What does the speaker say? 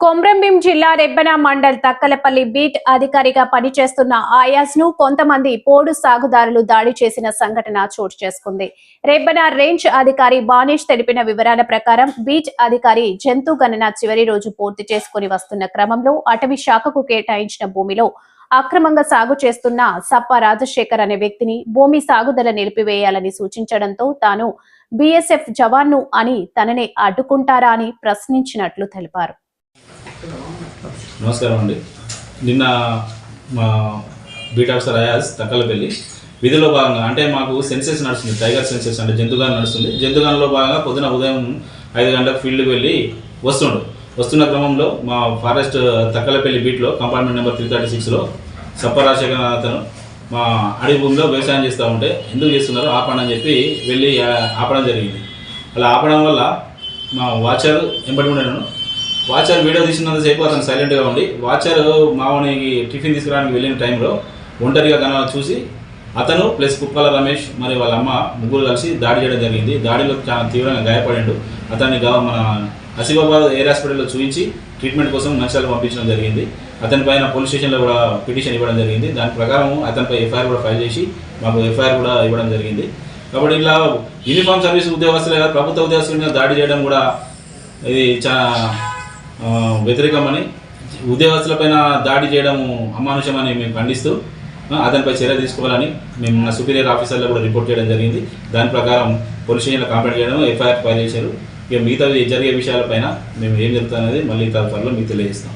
కొమ్రంభీం జిల్లా రెబ్బెన మండల్ తక్కలపల్లి బీట్ అధికారిగా పనిచేస్తున్న ఆయాస్ను కొంతమంది పోడు సాగుదారులు దాడి చేసిన సంఘటన చోటు చేసుకుంది. రెబ్బెన రేంజ్ అధికారి బానిష్ తెలిపిన వివరాల ప్రకారం బీట్ అధికారి జంతు గణన చివరి రోజు పూర్తి చేసుకుని వస్తున్న క్రమంలో అటవీ శాఖకు కేటాయించిన భూమిలో అక్రమంగా సాగు చేస్తున్న సప్ప రాజశేఖర్ అనే వ్యక్తిని భూమి సాగుదల నిలిపివేయాలని సూచించడంతో తాను బీఎస్ఎఫ్ జవాన్ను అని తననే అడ్డుకుంటారా అని ప్రశ్నించినట్లు తెలిపారు. నమస్కారం అండి. నిన్న మా బీట్ ఆఫీసర్ అయాజ్ తక్కలపల్లి విధిలో భాగంగా అంటే మాకు సెన్సెస్ నడుస్తుంది టైగర్ సెన్సెస్ అంటే జంతుగాన్ నడుస్తుంది. జంతుగాన్లో భాగంగా పొద్దున ఉదయం ఐదు గంటలకు ఫీల్డ్కి వెళ్ళి వస్తుండు. వస్తున్న క్రమంలో మా ఫారెస్ట్ తక్కలపల్లి బీట్లో కంపార్ట్మెంట్ నెంబర్ త్రీ థర్టీ సిక్స్లో సప్పరాజశేఖర్ అతను మా అడవి భూమిలో వ్యవసాయం చేస్తూ ఉంటే ఎందుకు చేస్తున్నారు ఆపండి అని చెప్పి వెళ్ళి ఆపడం జరిగింది. అలా ఆపడం వల్ల మా వాచర్ ఎంబడి ఉండను వాచర్ వీడియో తీసినంతసేపు అతను సైలెంట్గా ఉండి వాచర్ మావనికి టిఫిన్ తీసుకురావడానికి వెళ్ళిన టైంలో ఒంటరిగా కన చూసి అతను ప్లస్ కుప్పల రమేష్ మరి వాళ్ళ అమ్మ ముగ్గురు కలిసి దాడి చేయడం జరిగింది. దాడిలో చాలా తీవ్రంగా గాయపడిండు. అతన్ని గవ- మన ఆసిఫాబాద్ ఎయిర్ హాస్పిటల్లో చూపించి ట్రీట్మెంట్ కోసం మంచాలు పంపించడం జరిగింది. అతని పైన పోలీస్ స్టేషన్లో కూడా పిటిషన్ ఇవ్వడం జరిగింది. దాని ప్రకారం అతనిపై ఎఫ్ఐఆర్ కూడా ఫైల్ చేసి మాకు ఎఫ్ఐఆర్ కూడా ఇవ్వడం జరిగింది. కాబట్టి ఇలా యూనిఫామ్ సర్వీస్ ఉద్యోగస్తులే కాదు ప్రభుత్వ ఉద్యోగస్తుల మీద దాడి చేయడం కూడా ఇది చాలా వ్యతిరేకమని ఉద్యోగస్తులపైన దాడి చేయడం అమానుషమని మేము ఖండిస్తూ అతనిపై చర్య తీసుకోవాలని మేము నా సుపీరియర్ ఆఫీసర్లో కూడా రిపోర్ట్ చేయడం జరిగింది. దాని ప్రకారం పోలీస్ స్టేషన్లో కంప్లైంట్ చేయడం ఎఫ్ఐఆర్ ఫైల్ చేశారు. ఇక మిగతా జరిగే విషయాలపైన మేము ఏం జరుగుతుంది మళ్ళీ త్వరలో మీకు తెలియజేస్తాం.